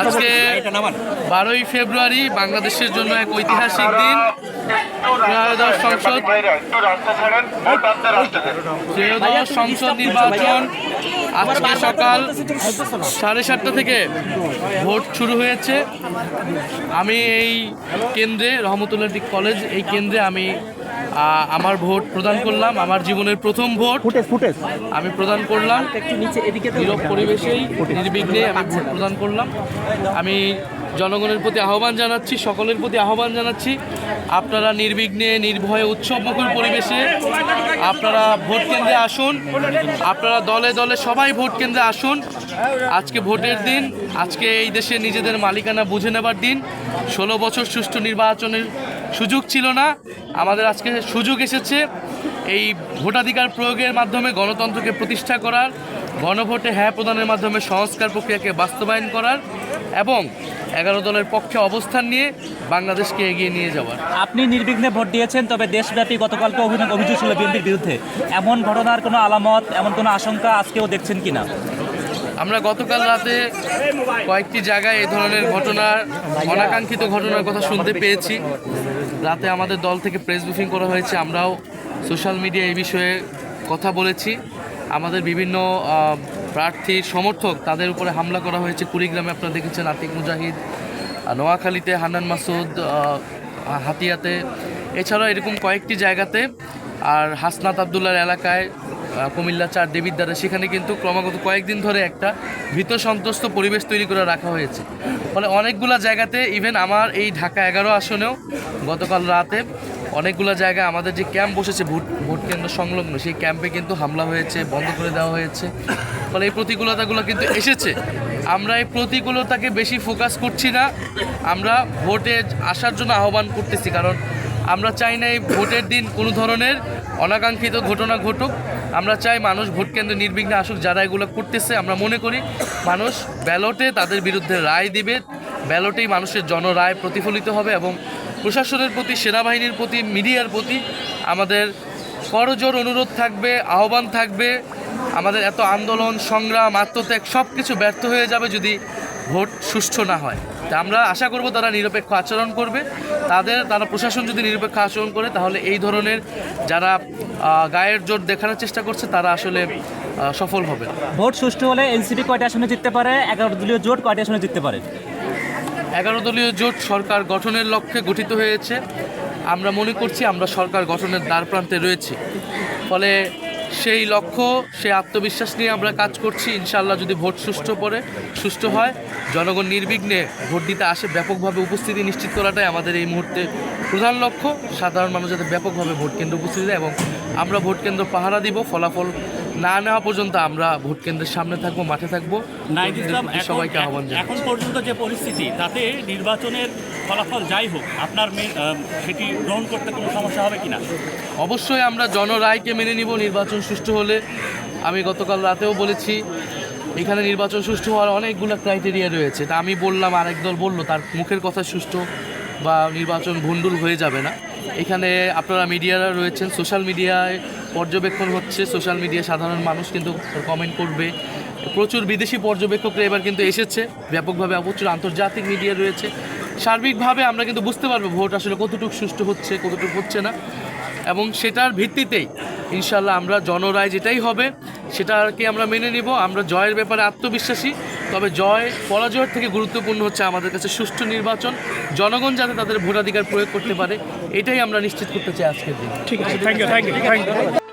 আজকে বারোই ফেব্রুয়ারি বাংলাদেশের জন্য এক ঐতিহাসিক দিন। ত্রয়োদশ সংসদ। ত্রয়োদশ সংসদ নির্বাচন। আজকে সকাল সাড়ে সাতটা থেকে ভোট শুরু হয়েছে। আমি এই কেন্দ্রে রহমতুল্লাহ কলেজ এই কেন্দ্রে আমি আমার ভোট প্রদান করলাম আমার জীবনের প্রথম ভোট। Footage footage. আমি প্রদান করলাম একটু নিচে এদিকে নীরব পরিবেশেই নির্বিঘ্নে আমি ভোট প্রদান করলাম। আমি জনগণের প্রতি আহ্বান জানাচ্ছি সকলের প্রতি আহ্বান জানাচ্ছি। আপনারা নির্বিঘ্নে নির্ভয়ে উৎসবমুখর পরিবেশে আপনারা ভোট কেন্দ্রে আসুন। আপনারা দলে দলে সবাই ভোট কেন্দ্রে আসুন। আজকে ভোটের দিন আজকে এই দেশে নিজেদের মালিকানা বুঝে নেবার দিন। ষোলো বছর সুষ্ঠু নির্বাচনের সুযোগ ছিল না। আমাদের আজকে সুযোগ এসেছে এই ভোটাধিকার প্রয়োগের মাধ্যমে গণতন্ত্রকে প্রতিষ্ঠা করার, গণভোটে হ্যাঁ প্রদানের মাধ্যমে সংস্কার প্রক্রিয়াকে বাস্তবায়ন করার এবং এগারো দলের পক্ষে অবস্থান নিয়ে বাংলাদেশকে এগিয়ে নিয়ে যাওয়ার। আপনি নির্বিঘ্নে ভোট দিয়েছেন, তবে দেশব্যাপী গতকালকে অভিযোগ অভিযোগ ছিল বিএনপির বিরুদ্ধে। এমন ঘটনার কোনো আলামত, এমন কোনো আশঙ্কা আজকেও দেখছেন কিনা? আমরা গতকাল রাতে কয়েকটি জায়গায় এই ধরনের ঘটনার অনাকাঙ্ক্ষিত ঘটনার কথা শুনতে পেয়েছি। রাতে আমাদের দল থেকে প্রেস ব্রিফিং করা হয়েছে আমরাও সোশ্যাল মিডিয়া এই বিষয়ে কথা বলেছি। আমাদের বিভিন্ন আহ, প্রার্থীর সমর্থক তাদের উপরে হামলা করা হয়েছে। কুড়িগ্রামে আপনারা দেখেছেন আতিক মুজাহিদ নোয়াখালীতে হান্নান মাসুদ হাতিয়াতে। এছাড়াও এরকম কয়েকটি জায়গাতে আর হাসনাত আবদুল্লার এলাকায় কুমিল্লা চার দেবিদ্বারে। সেখানে কিন্তু ক্রমাগত কয়েকদিন ধরে একটা ভীত সন্ত্রস্ত পরিবেশ তৈরি করে রাখা হয়েছে। ফলে অনেকগুলা জায়গাতে ইভেন আমার এই ঢাকা এগারো আসনেও গতকাল রাতে অনেকগুলো জায়গায় আমাদের যে ক্যাম্প বসেছে, ভোট ভোট কেন্দ্র সংলগ্ন, সেই ক্যাম্পে কিন্তু হামলা হয়েছে, বন্ধ করে দেওয়া হয়েছে। ফলে এই প্রতিকূলতাগুলো কিন্তু এসেছে। আমরা এই প্রতিকূলতাকে বেশি ফোকাস করছি না। আমরা ভোটে আসার জন্য আহ্বান করতেছি, কারণ আমরা চাই না এই ভোটের দিন কোনো ধরনের অনাকাঙ্ক্ষিত ঘটনা ঘটুক। আমরা চাই মানুষ ভোট কেন্দ্রে নির্বিঘ্নে আসুক, যারা এগুলো করতেছে, আমরা মনে করি মানুষ ব্যালটে তাদের বিরুদ্ধে রায় দিবে। ব্যালটেই মানুষের জনরায় প্রতিফলিত হবে এবং প্রশাসনের প্রতি, সেনাবাহিনীর প্রতি, মিডিয়ার প্রতি আমাদের করজোর অনুরোধ থাকবে, আহ্বান থাকবে। আমাদের এত আন্দোলন, সংগ্রাম, আত্মত্যাগ সব কিছু ব্যর্থ হয়ে যাবে যদি ভোট সুষ্ঠু না হয়। তা আমরা আশা করব তারা নিরপেক্ষ আচরণ করবে। তাদের তারা প্রশাসন যদি নিরপেক্ষ আচরণ করে তাহলে এই ধরনের যারা গায়ের জোর দেখানোর চেষ্টা করছে তারা আসলে সফল হবে। ভোট সুষ্ঠু হলে এনসিপি কয়টা আসনে জিততে পারে? এগারো দলীয় জোট কয়টা আসনে জিততে পারে? এগারো দলীয় জোট সরকার গঠনের লক্ষ্যে গঠিত হয়েছে। আমরা মনে করছি আমরা সরকার গঠনের দ্বার প্রান্তে রয়েছি। ফলে সেই লক্ষ্য, সেই আত্মবিশ্বাস নিয়ে আমরা কাজ করছি। ইনশাল্লাহ যদি ভোট সুষ্ঠু পড়ে সুষ্ঠু হয়, জনগণ নির্বিঘ্নে ভোট দিতে আসে, ব্যাপকভাবে উপস্থিতি নিশ্চিত করাটাই আমাদের এই মুহূর্তে প্রধান লক্ষ্য। সাধারণ মানুষ যাতে ব্যাপকভাবে ভোট কেন্দ্র উপস্থিত এবং আমরা ভোট কেন্দ্র পাহারা দিব, ফলাফল না নেওয়া পর্যন্ত আমরা ভোট কেন্দ্রের সামনে থাকব মাঠে থাকব। নাইদ ইসলাম এখন- সবাইকে আহ্বান এখন পর্যন্ত যে পরিস্থিতি তাতে নির্বাচনের ফলাফল যাই হোক আপনার সেটি গ্রহণ করতে কোনো সমস্যা হবে কিনা? অবশ্যই আমরা জনরায়কে মেনে নিব নির্বাচন সুষ্ঠু হলে। আমি গতকাল রাতেও বলেছি এখানে নির্বাচন সুষ্ঠু হওয়ার অনেকগুলো ক্রাইটেরিয়া রয়েছে। তা আমি বললাম আরেক দল বলল তার মুখের কথা সুষ্ঠু। বা নির্বাচন ভণ্ডুল হয়ে যাবে না। এখানে আপনারা মিডিয়ারা রয়েছেন সোশ্যাল মিডিয়ায় পর্যবেক্ষণ হচ্ছে সোশ্যাল মিডিয়া সাধারণ মানুষ কিন্তু কমেন্ট করবে। প্রচুর বিদেশি পর্যবেক্ষকরা এবার কিন্তু এসেছে, ব্যাপকভাবে প্রচুর আন্তর্জাতিক মিডিয়া রয়েছে। সার্বিকভাবে আমরা কিন্তু বুঝতে পারব ভোট আসলে কতটুকু সুষ্ঠু হচ্ছে, কতটুকু হচ্ছে না। এবং সেটার ভিত্তিতেই ইনশাল্লাহ আমরা জনরায় যেটাই হবে, সেটাকে আমরা মেনে নিব। আমরা জয়ের ব্যাপারে আত্মবিশ্বাসী। তবে জয় পরাজয়ের থেকে গুরুত্বপূর্ণ হচ্ছে আমাদের কাছে সুষ্ঠু নির্বাচন। জনগণ যাতে তাদের ভোটাধিকার প্রয়োগ করতে পারে, এটাই আমরা নিশ্চিত করতে চাই আজকের দিন। ঠিক আছে thank you thank you thank you